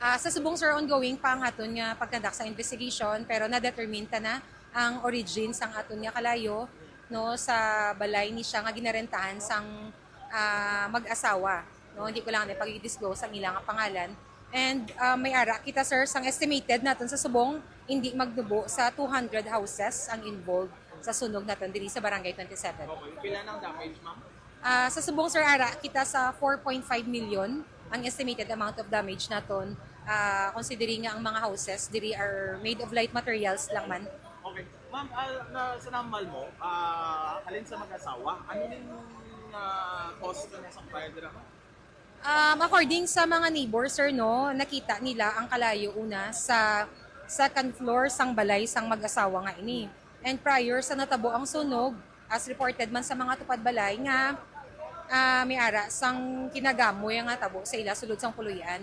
Ah, sa subong sir ongoing pa ang aton nga pagkandak sa investigation pero na-determine ta na ang origin sang aton nga kalayo no sa balay ni siya nga ginarentahan sang ah, mag-asawa no hindi ko lang na pag-disclose ang ilang nga pangalan and ah, may ara kita sir sang estimated naton sa subong hindi magdubo sa 200 houses ang involved sa sunog naton diri sa barangay 27 Okay. Pila ng damage, ma'am? Ah, sa subong sir ara kita sa 4.5 million ang estimated amount of damage naton ah, considering nga ang mga houses diri are made of light materials lang man Okay. Ma'am, ah, na, sa namal mo, ah, alin sa mag-asawa, ano yung uh, cause na sa fire dira, ma'am? Um, according sa mga neighbors, sir, no, nakita nila ang kalayo una sa second floor sang balay sang mag-asawa nga ini. And prior sa natabo ang sunog, as reported man sa mga tupad balay nga ah, may ara sang kinagamoy nga tabo sa ila sulod sang puluyan.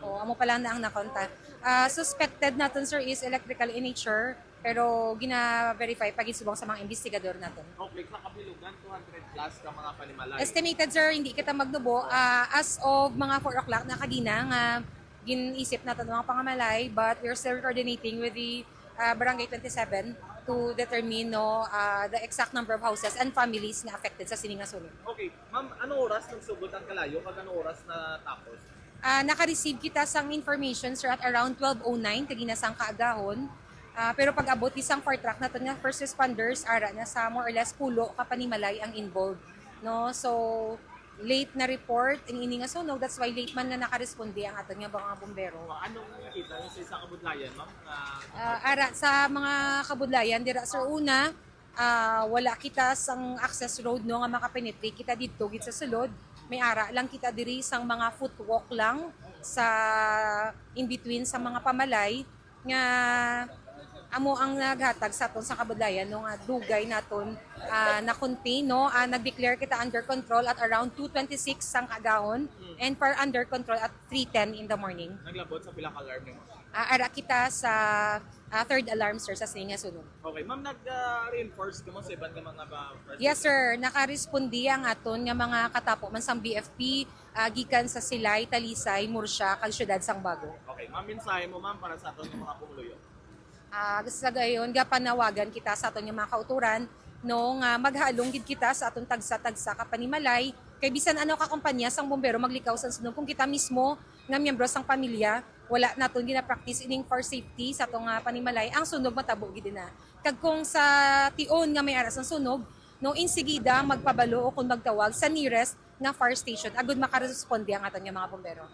O amo pa lang na ang nakonta. Ah, suspected naton sir is electrical in nature pero gina-verify pag isubong sa mga investigador naton. Okay, sa kabilugan, 200 plus ka mga panimalay. Estimated sir, hindi kita magdubo. Ah, as of mga 4 o'clock na kagina nga ginisip natin mga pangamalay but we're still coordinating with the ah, Barangay 27 to determine no, ah, the exact number of houses and families na affected sa sininga sunog. Okay, ma'am, ano oras nung sugod ang kalayo? Kag ano oras na tapos? Ah, naka-receive kita sang information sir at around 12.09 kagina sang kaagahon. Ah, pero pag abot isang fire truck na nga first responders ara na sa more or less pulo kapanimalay ang involved. No? So late na report ang ini nga sunog that's why late man na nakaresponde ang aton nga mga bombero. Anong nakita nyo sa kabudlayan, ma'am? Ah, ara sa mga kabudlayan dira sir una ah, wala kita sang access road no nga makapenetrate kita dito gid sa sulod may ara lang kita diri sang mga footwalk lang sa in between sa mga pamalay nga amo ang naghatag sa aton sa kabudlayan no nga dugay naton ah, na contain no ah, nag-declare kita under control at around 2:26 sang kagahon and for under control at 3:10 in the morning naglabot sa pilang alarm ni ma'am. Ah, ara kita sa ah, third alarm sir sa Singa Sunog. Okay, ma'am, nag-reinforce ka mo sa ibang nga mga ba- Yes sir, nakarespondi ang aton nga mga katapo man sang BFP ah, gikan sa Silay, Talisay, Mursya, kag syudad sang Bago. Okay, ma'am, mensahe mo, ma'am, para sa aton ng mga pumuluyo. Ah, sa gayon ga panawagan kita sa aton nga mga kauturan no nga maghalong gid kita sa aton tagsa-tagsa ka panimalay. Kay bisan ano ka kumpanya sang bombero maglikaw sa sunog kung kita mismo nga miyembro sang pamilya wala naton gina-practice ining for safety sa atong nga panimalay. Ang sunog matabo gid na. Kag kung sa tion nga may aras ang sunog no insigida magpabalo o kung magtawag sa nearest nga fire station agud makaresponde ang aton nga mga bombero